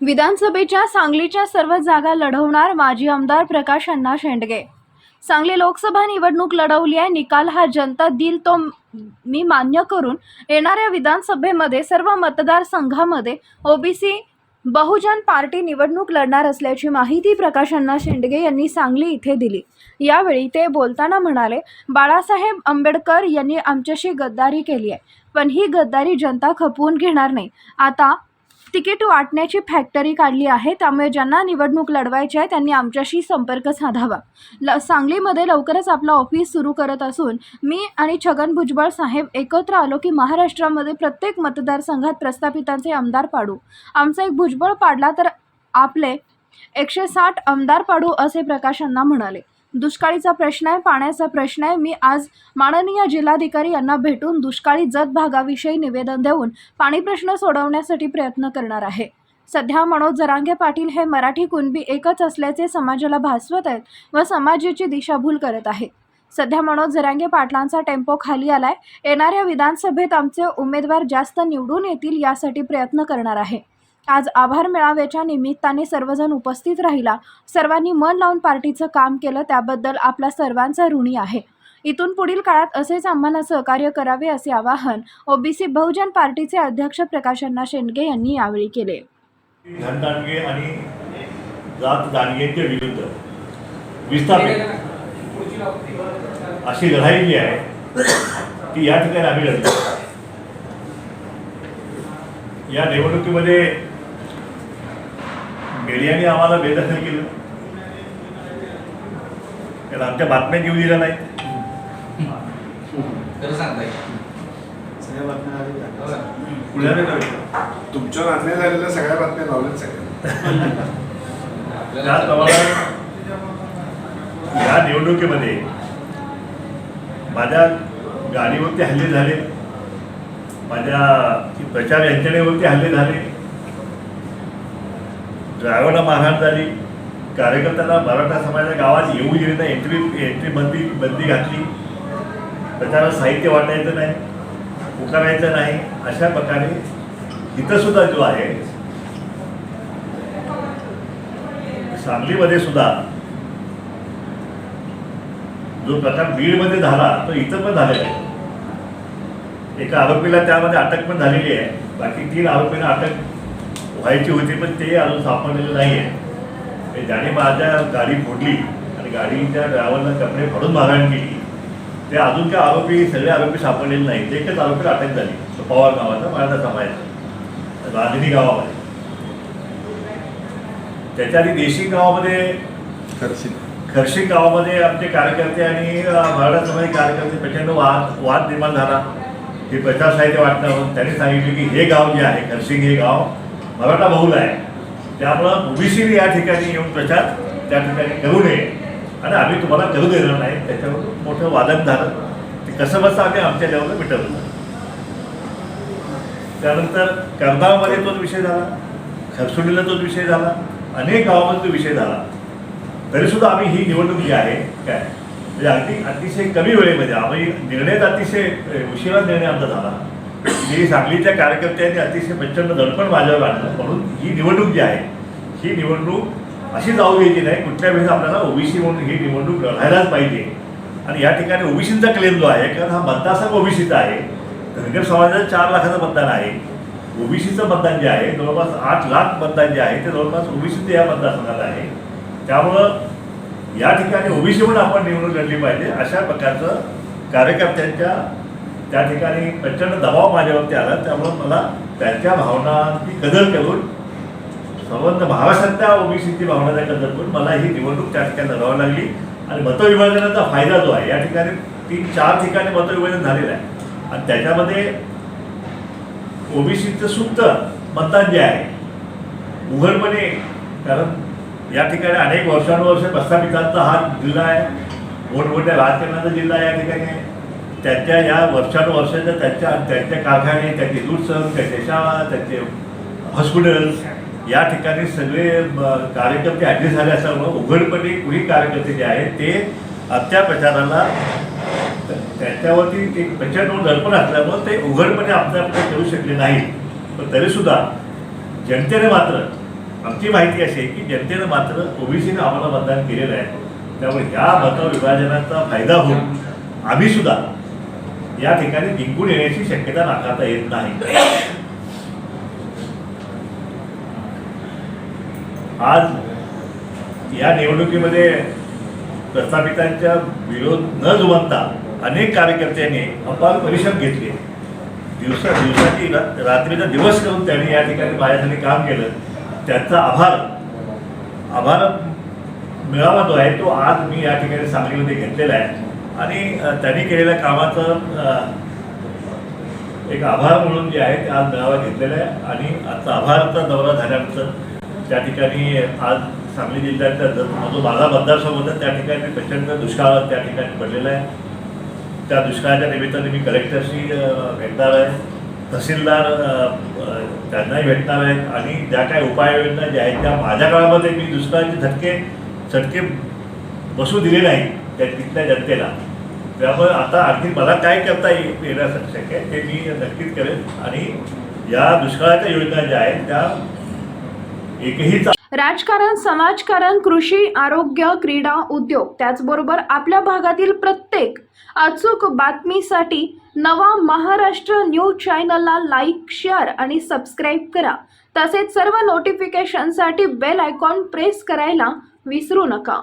विधानसभेच्या सांगलीच्या सर्व जागा लढवणार माजी आमदार प्रकाश अण्णा शेंडगे. सांगली लोकसभा निवडणूक लढवली आहे निकाल हा जनता दिल तो मी मान्य करून येणाऱ्या विधानसभेमध्ये सर्व मतदारसंघामध्ये ओबीसी बहुजन पार्टी निवडणूक लढणार असल्याची माहिती प्रकाश अण्णा शेंडगे यांनी सांगली इथे दिली. यावेळी ते बोलताना म्हणाले बाळासाहेब आंबेडकर यांनी आमच्याशी गद्दारी केली आहे पण ही गद्दारी जनता खपवून घेणार नाही. आता तिकीट वाटण्याची फॅक्टरी काढली आहे त्यामुळे ज्यांना निवडणूक लढवायची आहे त्यांनी आमच्याशी संपर्क साधावा. ल सांगलीमध्ये लवकरच आपलं ऑफिस सुरू करत असून मी आणि छगन भुजबळ साहेब एकत्र आलो की महाराष्ट्रामध्ये प्रत्येक मतदारसंघात प्रस्थापितांचे आमदार पाडू. आमचा एक भुजबळ पाडला तर आपले एकशे साठ आमदार पाडू असे प्रकाशांना म्हणाले. दुष्काळीचा प्रश्न आहे पाण्याचा प्रश्न आहे. मी आज माननीय जिल्हाधिकारी यांना भेटून दुष्काळी जत भागाविषयी निवेदन देऊन पाणी प्रश्न सोडवण्यासाठी प्रयत्न करणार आहे. सध्या मनोज जरांगे पाटील हे मराठी कुणबी एकच असल्याचे समाजाला भासवत आहेत व समाजाची दिशाभूल करत आहेत. सध्या मनोज जरांगे पाटलांचा टेम्पो खाली आलाय. येणाऱ्या विधानसभेत आमचे उमेदवार जास्त निवडून येतील यासाठी प्रयत्न करणार आहे. आज आभार मेळाव्याच्या निमित्ताने सर्वजण उपस्थित राहिला. सर्वांनी मन लावून पार्टीचं काम केलं त्याबद्दल आपला सर्वांचा ऋणी आहे. इथून पुढील काळात असेच आम्हाला सहकार्य करावे असे आवाहन ओबीसी बहुजन पार्टीचे अध्यक्ष प्रकाशन्ना शेंडगे यांनी यावेळी केले. धनदानगे आणि जात दांडगेंच्या विरुद्ध विस्थापित अशी लढाई जी आहे ती या ठिकाणी आम्ही लढतो या निवडणुकीमध्ये मीडियाने आम्हाला बेदखल केलं. कारण आमच्या बातम्या घेऊ दिल्या नाहीत. खरं सांगताय. सगळ्या बातम्या आलेल्या आहेत. पुण्याने नव्हे. तुमच्यावर अन्याय झालेल्या सगळ्या बातम्या लावल्यात सगळ्या. त्याचप्रमाणे या निवडणुकीमध्ये माझ्या गाडीवरती हल्ले झाले. माझ्या प्रचार यंत्रणेवरती हल्ले झाले. ड्रायव्हरला मारहाण झाली कार्यकर्त्यांना मराठा समाजाच्या गावात येऊ दिले नाही एंट्री एंट्री बंदी बंदी घातली. प्रचारात साहित्य वाटायचं नाही पुकारायचं नाही अशा प्रकारे इथं सुद्धा जो आहे सांगलीमध्ये सुद्धा जो प्रकार बीडमध्ये झाला तो इथं पण झालेला आहे. एका आरोपीला त्यामध्ये अटक पण झालेली आहे. बाकी तीन आरोपींना अटक व्हायची होती पण ते अजून सापडलेलं नाही आहे ते ज्याने माझ्या गाडी फोडली आणि गाडीच्या ड्रायव्हरला कपडे फाडून मारहाण केली ते अजून काय आरोपी सगळे आरोपी सापडलेले नाहीत. एकच आरोपीला अटक झाली. तो पवार गावाचा मराठा समाजाचा राजनी गावामध्ये. त्याच्या आधी देशी गावामध्ये खर्शी. गावामध्ये आमचे कार्यकर्ते आणि मराठा समाजाचे कार्यकर्ते प्रचंड वाद वाद निर्माण झाला. हे प्रचार साहित्य वाटणं त्यांनी सांगितले की हे गाव जे आहे खरसिंग हे गाव मराठा बहुल आहे. त्यामुळं ओबीसीने या ठिकाणी येऊन प्रचार त्या ठिकाणी करू नये. आणि आम्ही तुम्हाला करू देणार नाही. त्याच्यावर मोठं वादन झालं. ते कसं बसं आम्ही आमच्या लेवलला मिटवलं त्यानंतर कर्नाळमध्ये तोच विषय झाला. खरसुडीला तोच विषय झाला. अनेक गावामध्ये तो विषय झाला. तरीसुद्धा आम्ही ही निवडणूक जी आहे काय? म्हणजे अगदी अतिशय कमी वेळेमध्ये आम्ही निर्णय अतिशय उशिरा निर्णय आमचा झाला. मी सांगलीच्या कार्यकर्त्यांनी अतिशय प्रचंड दडपण माझ्यावर आणलं. म्हणून ही निवडणूक जी आहे ही निवडणूक अशी जाऊ द्यायची नाही. कुठल्या वेळेस आपल्याला ओबीसी म्हणून ही निवडणूक लढायलाच पाहिजे. आणि या ठिकाणी ओबीसीचा क्लेम जो आहे कारण हा मतदारसंघ ओबीसीचा आहे. धनगर समाजाचं चार लाखाचं मतदान आहे. ओबीसीचं मतदान जे आहे जवळपास आठ लाख मतदान जे आहे ते जवळपास ओबीसीचं या मतदारसंघात आहे. त्यामुळं या ठिकाणी ओबीसी म्हणून आपण निवडणूक लढली पाहिजे. अशा प्रकारचं कार्यकर्त्यांच्या त्या ठिकाणी प्रचंड दबाव माझ्यावरती आला. त्यामुळं मला त्यांच्या भावनांची कदर करून संबंध महाराष्ट्रातल्या ओबीसीची भावनाचा कदर करून मला ही निवडणूक त्या ठिकाणी लढावी लागली. आणि मतविभाजनाचा फायदा जो आहे या ठिकाणी तीन चार ठिकाणी मतविभाजन झालेलं आहे. आणि त्याच्यामध्ये ओबीसीचं सुप्त मतदान जे आहे उघडपणे कारण या ठिकाणी अनेक वर्षानुवर्ष प्रस्थापितांचा हा जिल्हा आहे. मोठमोठ्या राजकारणाचा जिल्हा या ठिकाणी त्यांच्या या वर्षानुवर्षाच्या त्यांच्या त्यांच्या कारखाने त्यांचे दूध संघ त्यांच्या शाळा त्यांचे हॉस्पिटल्स या ठिकाणी सगळे कार्यक्रम ते ॲडजस्ट झाले असल्यामुळं उघडपणे कुणी कार्यकर्ते जे आहेत ते आजच्या प्रचाराला त्यांच्यावरती ते प्रचंड दडपण असल्यामुळं ते उघडपणे आपल्याकडे ठेवू करू शकले नाही पण तरीसुद्धा जनतेने मात्र आमची माहिती अशी आहे की जनतेनं मात्र ओबीसीनं आम्हाला मतदान केलेलं आहे. त्यामुळे ह्या मतविभाजनाचा फायदा होऊन आम्हीसुद्धा या ठिकाणी जिंकून येण्याची शक्यता नाकारता येत नाही. आज या निवडणुकीमध्ये प्रस्थापितांच्या विरोध न जुमानता अनेक कार्यकर्त्यांनी अपार परिश्रम घेतले. दिवसा दिवसाची रात्रीचा दिवस करून त्यांनी या ठिकाणी माझ्यासाठी काम केलं. त्यांचा आभार आभार मिळावा जो आहे तो आज मी या ठिकाणी सांगलीमध्ये घेतलेला आहे. आणि त्यांनी केलेल्या कामाचं एक आभार म्हणून जे आहे ते आज मेळावा घेतलेला आहे. आणि आजचा आभारचा दौरा झाल्यानंतर त्या ठिकाणी आज सांगली जिल्ह्यातल्या जो माझा मतदारसंघ होता त्या ठिकाणी प्रचंड दुष्काळ त्या ठिकाणी पडलेला आहे. त्या दुष्काळाच्या निमित्ताने मी कलेक्टरशी भेटणार आहे. तहसीलदार त्यांनाही भेटणार आहेत. आणि ज्या काही उपाययोजना ज्या आहेत त्या माझ्या काळामध्ये मी दुष्काळाचे झटके झटके बसू दिले नाही त्या तिथल्या जनतेला. त्यामुळे आता आणखी मला काय करता ये- येण्यास शक्य आहे ते मी नक्कीच करेन. आणि या दुष्काळाच्या योजना ज्या आहेत त्या एकही राजकारण समाजकारण कृषी आरोग्य क्रीडा उद्योग त्याचबरोबर आपल्या भागातील प्रत्येक अचूक बातमीसाठी नवा महाराष्ट्र न्यूज चॅनलला लाईक शेअर आणि सबस्क्राईब करा. तसेच सर्व नोटिफिकेशनसाठी बेल आयकॉन प्रेस करायला विसरू नका.